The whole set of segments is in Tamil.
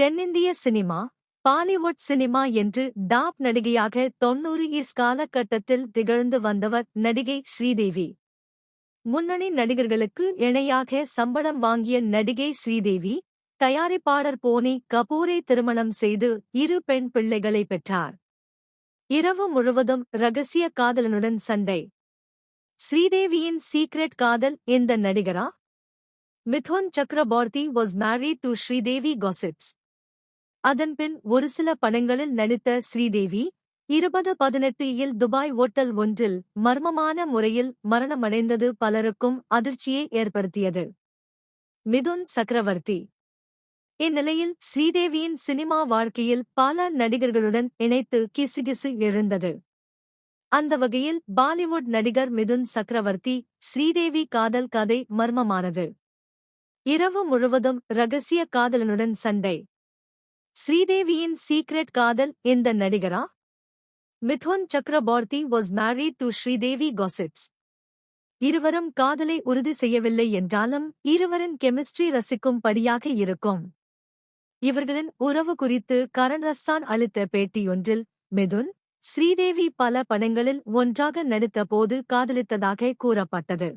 தென்னிந்திய சினிமா பாலிவுட் சினிமா என்று டாப் நடிகையாக தொன்னூறு இஸ் காலகட்டத்தில் திகழ்ந்து வந்தவர் நடிகை ஸ்ரீதேவி. முன்னணி நடிகர்களுக்கு இணையாக சம்பளம் வாங்கிய நடிகை ஸ்ரீதேவி தயாரிப்பாளர் போனி கபூரை திருமணம் செய்து இரு பெண் பிள்ளைகளை பெற்றார். இரவு முழுவதும் ரகசிய காதலனுடன் சண்டை. ஸ்ரீதேவியின் சீக்ரெட் காதல் இந்த நடிகரா? Mithun Chakraborty was married to Sridevi gossips அதன்பின் ஒரு சில படங்களில் நடித்த ஸ்ரீதேவி இருபது பதினெட்டு இல் துபாய் ஓட்டல் ஒன்றில் மர்மமான முறையில் மரணமடைந்தது பலருக்கும் அதிர்ச்சியை ஏற்படுத்தியது. மிதுன் சக்கரவர்த்தி இந்நிலையில் ஸ்ரீதேவியின் சினிமா வாழ்க்கையில் பல நடிகர்களுடன் இணைத்து கிசுகிசு எழுந்தது. அந்த வகையில் பாலிவுட் நடிகர் மிதுன் சக்கரவர்த்தி ஸ்ரீதேவி காதல் கதை மர்மமானது. இரவு முழுவதும் ரகசிய காதலனுடன் சண்டை. ஸ்ரீதேவியின் சீக்ரெட் காதல் இந்த நடிகரா? Mithun Chakraborty was married to Sridevi gossips இருவரும் காதலை உறுதி செய்யவில்லை என்றாலும் இருவரின் கெமிஸ்ட்ரி ரசிக்கும்படியாக இருக்கும். இவர்களின் உறவு குறித்து கரண் ரஸ்தான் அளித்த பேட்டியொன்றில் மிதுன் ஸ்ரீதேவி பல படங்களில் ஒன்றாக நடித்தபோது காதலித்ததாக கூறப்பட்டது.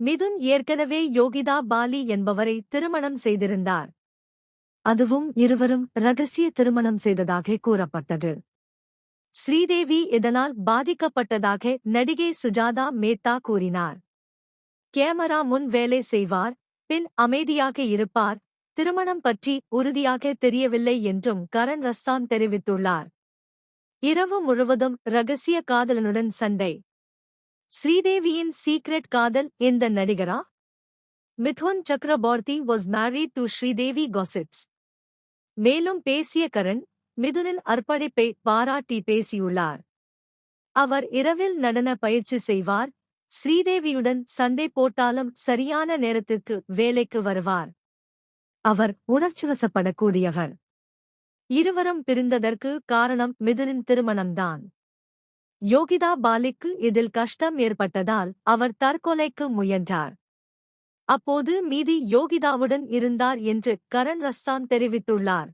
மிதுன் ஏற்கனவே யோகிதா பாலி என்பவரை திருமணம் செய்திருந்தார். அதுவும் இருவரும் ரகசிய திருமணம் செய்ததாக கூறப்பட்டது. ஸ்ரீதேவி இதனால் பாதிக்கப்பட்டதாக நடிகை சுஜாதா மேத்தா கூறினார். கேமரா முன் வேலை செய்வார் பின் அமைதியாக இருப்பார் திருமணம் பற்றி உறுதியாக தெரியவில்லை என்றும் கரண் ரஸ்தான் தெரிவித்துள்ளார். இரவு முழுவதும் ரகசிய காதலனுடன் சண்டை. ஸ்ரீதேவியின் சீக்ரெட் காதல் இந்த நடிகரா? Mithun Chakraborty was married to Sridevi gossips மேலும் பேசிய கரண் மிதுனின் அர்ப்பணிப்பை பாராட்டி பேசியுள்ளார். அவர் இரவில் நடன பயிற்சி செய்வார் ஸ்ரீதேவியுடன் சண்டை போட்டாலும் சரியான நேரத்திற்கு வேலைக்கு வருவார். அவர் உணர்ச்சிவசப்படக்கூடியவர் இருவரும் பிரிந்ததற்கு காரணம் மிதுனின் திருமணம்தான். யோகிதா பாலிக்கு இதில் கஷ்டம் ஏற்பட்டதால் அவர் தற்கொலைக்கு முயன்றார். அப்போது மீதி யோகிதாவுடன் இருந்தார் என்று கரண் ரஸ்தான் தெரிவித்துள்ளார்.